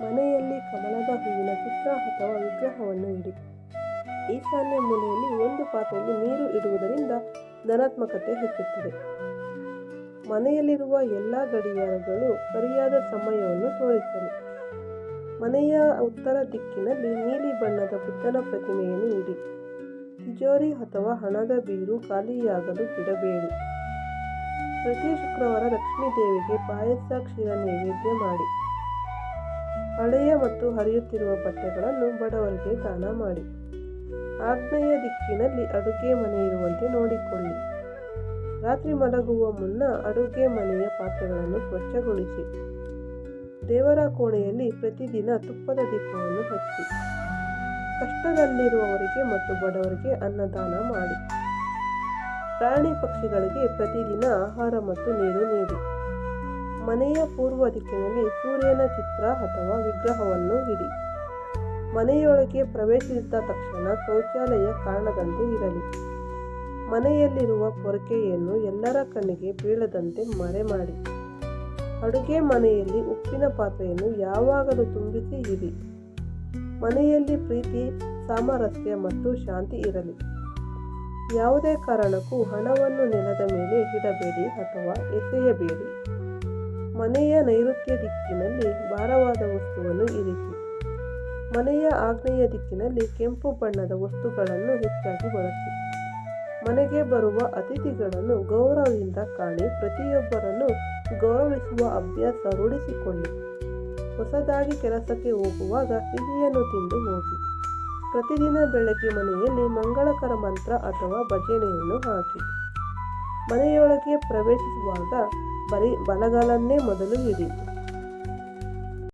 ಮನೆಯಲ್ಲಿ ಕಮಲದ ಹೂವಿನ ಚಿತ್ರ ಅಥವಾ ವಿಗ್ರಹವನ್ನು ಇಡಿ. ಈಶಾನ್ಯ ಮೂಲೆಯಲ್ಲಿ ಒಂದು ಪಾತ್ರೆಯಲ್ಲಿ ನೀರು ಇಡುವುದರಿಂದ ಧನಾತ್ಮಕತೆ ಹೆಚ್ಚುತ್ತದೆ. ಮನೆಯಲ್ಲಿರುವ ಎಲ್ಲ ಗಡಿಯಾರಗಳು ಸರಿಯಾದ ಸಮಯವನ್ನು ತೋರಿಸಲು. ಮನೆಯ ಉತ್ತರ ದಿಕ್ಕಿನಲ್ಲಿ ನೀಲಿ ಬಣ್ಣದ ಬುದ್ಧನ ಪ್ರತಿಮೆಯನ್ನು ಇಡಿ. ತಿಜೋರಿ ಅಥವಾ ಹಣದ ಬೀರು ಖಾಲಿಯಾಗಲು ಬಿಡಬೇಡಿ. ಪ್ರತಿ ಶುಕ್ರವಾರ ಲಕ್ಷ್ಮೀ ದೇವಿಗೆ ಪಾಯಸ, ಕ್ಷೀರ ನೈವೇದ್ಯ ಮಾಡಿ. ಹಳೆಯ ಮತ್ತು ಹರಿಯುತ್ತಿರುವ ಬಟ್ಟೆಗಳನ್ನು ಬಡವರಿಗೆ ದಾನ ಮಾಡಿ. ಆಗ್ನೇಯ ದಿಕ್ಕಿನಲ್ಲಿ ಅಡುಗೆ ಮನೆ ಇರುವಂತೆ ನೋಡಿಕೊಳ್ಳಿ. ರಾತ್ರಿ ಮಲಗುವ ಮುನ್ನ ಅಡುಗೆ ಮನೆಯ ಪಾತ್ರೆಗಳನ್ನು ಸ್ವಚ್ಛಗೊಳಿಸಿ. ದೇವರ ಕೋಣೆಯಲ್ಲಿ ಪ್ರತಿದಿನ ತುಪ್ಪದ ದೀಪವನ್ನು ಹಚ್ಚಿ. ಕಷ್ಟದಲ್ಲಿರುವವರಿಗೆ ಮತ್ತು ಬಡವರಿಗೆ ಅನ್ನದಾನ ಮಾಡಿ. ಪ್ರಾಣಿ ಪಕ್ಷಿಗಳಿಗೆ ಪ್ರತಿದಿನ ಆಹಾರ ಮತ್ತು ನೀರು ನೀಡಿ. ಮನೆಯ ಪೂರ್ವ ದಿಕ್ಕಿನಲ್ಲಿ ಸೂರ್ಯನ ಚಿತ್ರ ಅಥವಾ ವಿಗ್ರಹವನ್ನು ಇಡಿ. ಮನೆಯೊಳಗೆ ಪ್ರವೇಶಿಸಿದ ತಕ್ಷಣ ಶೌಚಾಲಯ ಕಾಣದಂತೆ ಇರಲಿ. ಮನೆಯಲ್ಲಿರುವ ಕೊರಕೆಯನ್ನು ಎಲ್ಲರ ಕಣ್ಣಿಗೆ ಬೀಳದಂತೆ ಮರೆ ಮಾಡಿ ಅಡುಗೆ ಮನೆಯಲ್ಲಿ ಉಪ್ಪಿನ ಪಾತ್ರೆಯನ್ನು ಯಾವಾಗಲೂ ತುಂಬಿಸಿ ಇಡಿ. ಮನೆಯಲ್ಲಿ ಪ್ರೀತಿ, ಸಾಮರಸ್ಯ ಮತ್ತು ಶಾಂತಿ ಇರಲಿ. ಯಾವುದೇ ಕಾರಣಕ್ಕೂ ಹಣವನ್ನು ನೆಲದ ಮೇಲೆ ಇಡಬೇಡಿ ಅಥವಾ ಎಸೆಯಬೇಡಿ. ಮನೆಯ ನೈಋತ್ಯ ದಿಕ್ಕಿನಲ್ಲಿ ಭಾರವಾದ ವಸ್ತುವನ್ನು ಇರಿಸಿ. ಮನೆಯ ಆಗ್ನೇಯ ದಿಕ್ಕಿನಲ್ಲಿ ಕೆಂಪು ಬಣ್ಣದ ವಸ್ತುಗಳನ್ನು ಹೆಚ್ಚಾಗಿ ಬಳಸಿ. ಮನೆಗೆ ಬರುವ ಅತಿಥಿಗಳನ್ನು ಗೌರವದಿಂದ ಕಾಣಿ, ಪ್ರತಿಯೊಬ್ಬರನ್ನು ಗೌರವಿಸುವ ಅಭ್ಯಾಸ ರೂಢಿಸಿಕೊಳ್ಳಿ. ಹೊಸದಾಗಿ ಕೆಲಸಕ್ಕೆ ಹೋಗುವಾಗ ಸಿಹಿಯನ್ನು ತಿಂದು ಹೋಗಿ. ಪ್ರತಿದಿನ ಬೆಳಗ್ಗೆ ಮನೆಯಲ್ಲಿ ಮಂಗಳಕರ ಮಂತ್ರ ಅಥವಾ ಭಜನೆಯನ್ನು ಹಾಕಿ. ಮನೆಯೊಳಗೆ ಪ್ರವೇಶಿಸುವಾಗ ಬರೀ ಬಲಗಾಲನ್ನೇ ಮೊದಲು ಇಡಿ